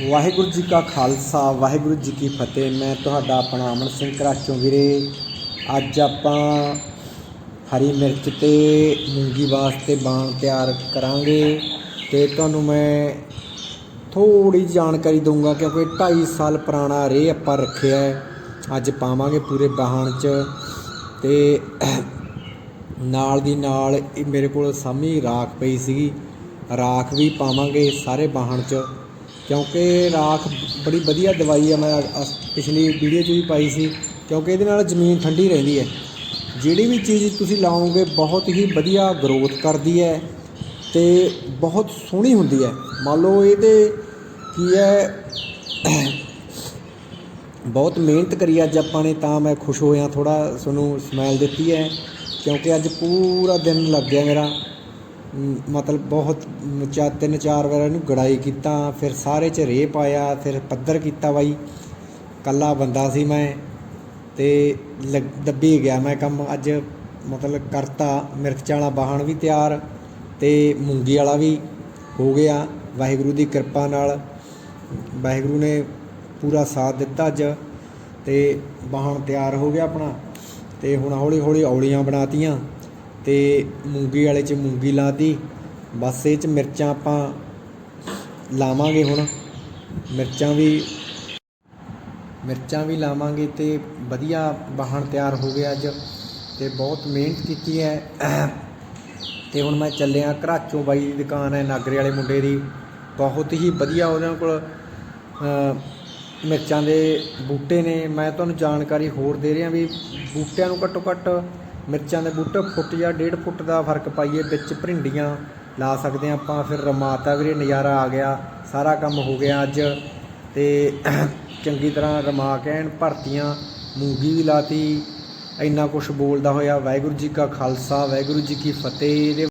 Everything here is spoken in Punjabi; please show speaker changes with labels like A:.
A: ਵਾਹਿਗੁਰੂ ਜੀ ਕਾ ਖਾਲਸਾ, ਵਾਹਿਗੁਰੂ ਜੀ ਕੀ ਫਤਿਹ। ਮੈਂ ਤੁਹਾਡਾ ਆਪਣਾ ਅਮਨ ਸਿੰਘ ਕਰਾਚੋਂ ਵੀਰੇ। ਅੱਜ ਆਪਾਂ ਹਰੀ ਮਿਰਚ ਤੇ ਮੂੰਗੀ ਵਾਸਤੇ ਬਾਣ ਤਿਆਰ ਕਰਾਂਗੇ ਤੇ ਤੁਹਾਨੂੰ ਮੈਂ ਥੋੜੀ ਜਾਣਕਾਰੀ ਦਊਂਗਾ ਕਿਉਂਕਿ 2.5 ਸਾਲ ਪੁਰਾਣਾ ਰੇ ਆਪਾਂ ਰੱਖਿਆ ਹੈ। ਅੱਜ ਪਾਵਾਂਗੇ ਪੂਰੇ ਬਾਹਣ 'ਚ ਤੇ ਨਾਲ ਦੀ ਨਾਲ ਮੇਰੇ ਕੋਲ ਸਾਮੀ ਰਾਖ ਪਈ ਸੀਗੀ। ਰਾਖ ਵੀ ਪਾਵਾਂਗੇ ਸਾਰੇ ਬਾਹਣ 'ਚ। ਕਿਉਂਕਿ ਰਾਖ ਬੜੀ ਵਧੀਆ ਦਵਾਈ ਆ, ਮੈਂ ਅਸ- ਪਿਛਲੀ ਵੀਡੀਓ 'ਚ ਵੀ ਪਾਈ ਸੀ। ਕਿਉਂਕਿ ਇਹਦੇ ਨਾਲ ਜ਼ਮੀਨ ਠੰਡੀ ਰਹਿੰਦੀ ਹੈ। ਜਿਹੜੀ ਵੀ ਚੀਜ਼ ਤੁਸੀਂ ਲਾਓਗੇ, ਬਹੁਤ ਹੀ ਵਧੀਆ ਗਰੋਥ ਕਰਦੀ ਹੈ ਤੇ ਬਹੁਤ ਸੋਹਣੀ ਹੁੰਦੀ ਹੈ। ਮੰਨ ਲਓ ਇਹਦੇ ਕੀ ਹੈ, ਬਹੁਤ ਮਿਹਨਤ ਕਰੀ ਅੱਜ ਆਪਾਂ ਨੇ, ਤਾਂ ਮੈਂ ਖੁਸ਼ ਹੋਇਆ ਥੋੜਾ ਤੁਹਾਨੂੰ ਸਮੈਲ ਦਿੱਤੀ ਹੈ। ਕਿਉਂਕਿ ਅੱਜ ਪੂਰਾ ਦਿਨ ਲੱਗ ਗਿਆ ਮੇਰਾ। ਮਤਲਬ ਬਹੁਤ ਮ, ਚਾ ਤਿੰਨ ਚਾਰ ਵਾਰ ਇਹਨੂੰ ਗੜਾਈ ਕੀਤਾ ਫਿਰ ਸਾਰੇ ਚ ਰੇਹ ਪਾਇਆ ਫਿਰ ਪੱਧਰ ਕੀਤਾ ਬਾਈ। ਕੱਲਾ ਬੰਦਾ ਸੀ ਮੈਂ ਤੇ ਲੱਗ- ਦੱਬੀ ਗਿਆ ਮੈਂ ਕੰਮ। ਅੱਜ ਮਤਲਬ ਕਰਤਾ ਮਿਰਚ ਵਾਲਾ ਬਾਹਣ ਵੀ ਤਿਆਰ ਤੇ ਮੂੰਗੀ ਵਾਲਾ ਵੀ ਹੋ ਗਿਆ। ਵਾਹਿਗੁਰੂ ਦੀ ਕਿਰਪਾ ਨਾਲ ਵਾਹਿਗੁਰੂ ਨੇ ਪੂਰਾ ਸਾਥ ਦਿੱਤਾ ਅੱਜ ਤੇ ਬਾਹਣ ਤਿਆਰ ਹੋ ਗਿਆ ਆਪਣਾ ਤੇ ਹੁਣ ਹੌਲੀ ਹੌਲੀ ਔਲੀਆਂ ਬਣਾਤੀਆਂ। ਅਤੇ ਮੂੰਗੀ ਵਾਲੇ 'ਚ ਮੂੰਗੀ ਲਾਤੀ ਬਸ ਇਹ 'ਚ ਮਿਰਚਾਂ ਆਪਾਂ ਲਾਵਾਂਗੇ ਹੁਣ। ਮਿਰਚਾਂ ਵੀ ਮਿਰਚਾਂ ਵੀ ਲਾਵਾਂਗੇ ਤੇ ਵਧੀਆ ਬਾਹਣ ਤਿਆਰ ਹੋ ਗਿਆ ਅੱਜ ਤੇ ਬਹੁਤ ਮਿਹਨਤ ਕੀਤੀ ਹੈ। ਤੇ ਹੁਣ ਮੈਂ ਚੱਲਿਆ ਘਰਾਚੋਂ ਬਾਈ ਦੀ ਦੁਕਾਨ ਹੈ, ਨਾਗਰੇ ਵਾਲੇ ਮੁੰਡੇ ਦੀ। ਬਹੁਤ ਹੀ ਵਧੀਆ ਉਹਨਾਂ ਕੋਲ ਮਿਰਚਾਂ ਦੇ ਬੂਟੇ ਨੇ। ਮੈਂ ਤੁਹਾਨੂੰ ਜਾਣਕਾਰੀ ਹੋਰ ਦੇ ਰਿਹਾ ਵੀ ਬੂਟਿਆਂ ਨੂੰ ਘੱਟੋ ਘੱਟ ਮਿਰਚਾਂ ਦੇ ਬੂਟੇ ਫੁੱਟ ਜਾਂ ਡੇਢ ਫੁੱਟ ਦਾ ਫ਼ਰਕ ਪਾਈਏ, ਵਿੱਚ ਭਰਿੰਡੀਆਂ ਲਾ ਸਕਦੇ ਹਾਂ ਆਪਾਂ, ਫਿਰ ਰਮਾਤਾ ਵੀਰੇ ਨਜ਼ਾਰਾ ਆ ਗਿਆ, ਸਾਰਾ ਕੰਮ ਹੋ ਗਿਆ ਅੱਜ। ਤੇ ਚੰਗੀ ਤਰ੍ਹਾਂ ਰਮਾ ਕੇ ਐਨ ਭਰਤੀਆਂ, ਮੂੰਗੀ ਵੀ ਲਾਤੀ, ਇੰਨਾ ਕੁਝ ਬੋਲਦਾ ਹੋਇਆ, ਵਾਹਿਗੁਰੂ ਜੀ ਕਾ ਖਾਲਸਾ, ਵਾਹਿਗੁਰੂ ਜੀ ਕੀ ਫਤਿਹ। ਇਹਦੇ